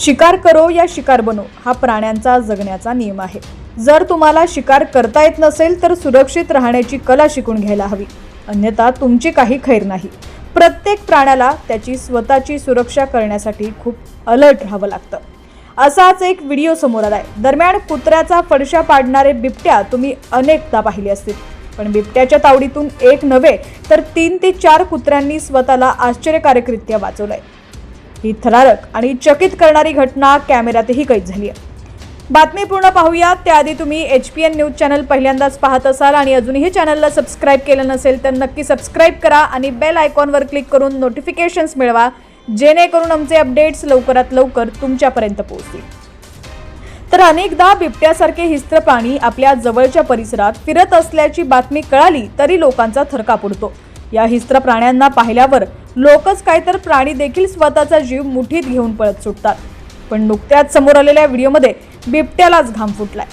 शिकार करो या शिकार बनो हा प्राण्यांचा जगण्याचा नियम आहे. जर तुम्हाला शिकार करता येत नसेल तर सुरक्षित राहण्याची कला शिकून घ्यायला हवी. अन्यथा तुमची काही खैर नाही. प्रत्येक प्राण्याला त्याची स्वतःची सुरक्षा करण्यासाठी खूप अलर्ट राहावं लागतं. असाच एक व्हिडिओ समोर आलाय. दरम्यान कुत्र्याचा फडशा पाडणारे बिबट्या तुम्ही अनेकदा पाहिले असतील. पण बिबट्याच्या तावडीतून एक नव्हे तर तीन ते चार कुत्र्यांनी स्वतःला आश्चर्यकारकरित्या वाचवलंय. ही थरारक आणि चकित करणारी घटना कॅमेऱ्यातही कैद झाली आहे. बातमी पूर्ण पाहूया त्याआधी तुम्ही H P N news channel पहिल्यांदाच पाहत असाल आणि अजूनही चॅनलला सबस्क्राईब केलं नसेल तर नक्की सबस्क्राईब करा आणि बेल आयकॉनवर क्लिक करून नोटिफिकेशन्स मिळवा जेणेकरून आमचे अपडेट्स लवकरात लवकर तुमच्यापर्यंत पोहोचतील. तर अनेकदा बिबट्यासारखे हिस्त्र प्राणी आपल्या जवळच्या परिसरात फिरत असल्याची बातमी कळाली तरी लोकांचा थरकाप उडतो. या हिस्त्र प्राण्यांना पाहिल्यावर लोकच काय तर प्राणी देखील स्वतःचा जीव मुठीत घेऊन पळत सुटतात. पण नुकत्याच समोर आलेल्या व्हिडिओमध्ये बिबट्यालाच घाम फुटलाय.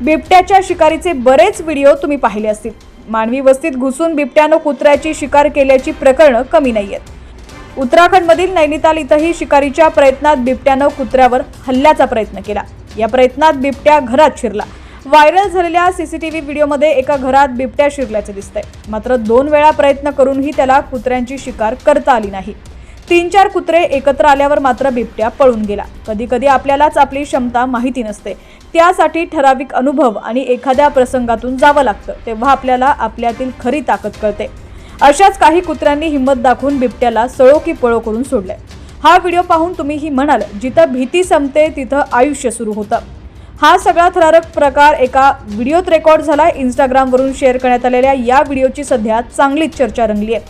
बिबट्याच्या शिकारीचे बरेच व्हिडिओ तुम्ही पाहिले असतील. मानवी वस्तीत घुसून बिबट्यानं कुत्र्याची शिकार केल्याची प्रकरणं कमी नाही आहेत उत्तराखंडमधील नैनिताल इथंही शिकारीच्या प्रयत्नात बिबट्यानं कुत्र्यावर हल्ल्याचा प्रयत्न केला. या प्रयत्नात बिबट्या घरात शिरला. व्हायरल झालेल्या सीसीटीव्ही व्हिडिओमध्ये एका घरात बिबट्या शिरल्याचे दिसतंय. मात्र दोन वेळा प्रयत्न करूनही त्याला कुत्र्यांची शिकार करता आली नाही. तीन चार कुत्रे एकत्र आल्यावर मात्र बिबट्या पळून गेला. कधी कधी आपल्यालाच आपली क्षमता माहिती नसते. त्यासाठी ठराविक अनुभव आणि एखाद्या प्रसंगातून जावं लागतं तेव्हा आपल्याला आपल्यातील खरी ताकद कळते. अशाच काही कुत्र्यांनी हिंमत दाखवून बिबट्याला सळो की पळो करून सोडलंय. हा व्हिडिओ पाहून तुम्हीही म्हणाल जिथं भीती संपते तिथं आयुष्य सुरू होतं. हा सगळा थरारक प्रकार एका व्हिडिओत रेकॉर्ड झाला इंस्टाग्रामवरून शेअर करण्यात आलेल्या या व्हिडिओची सध्या चांगलीच चर्चा रंगली आहे.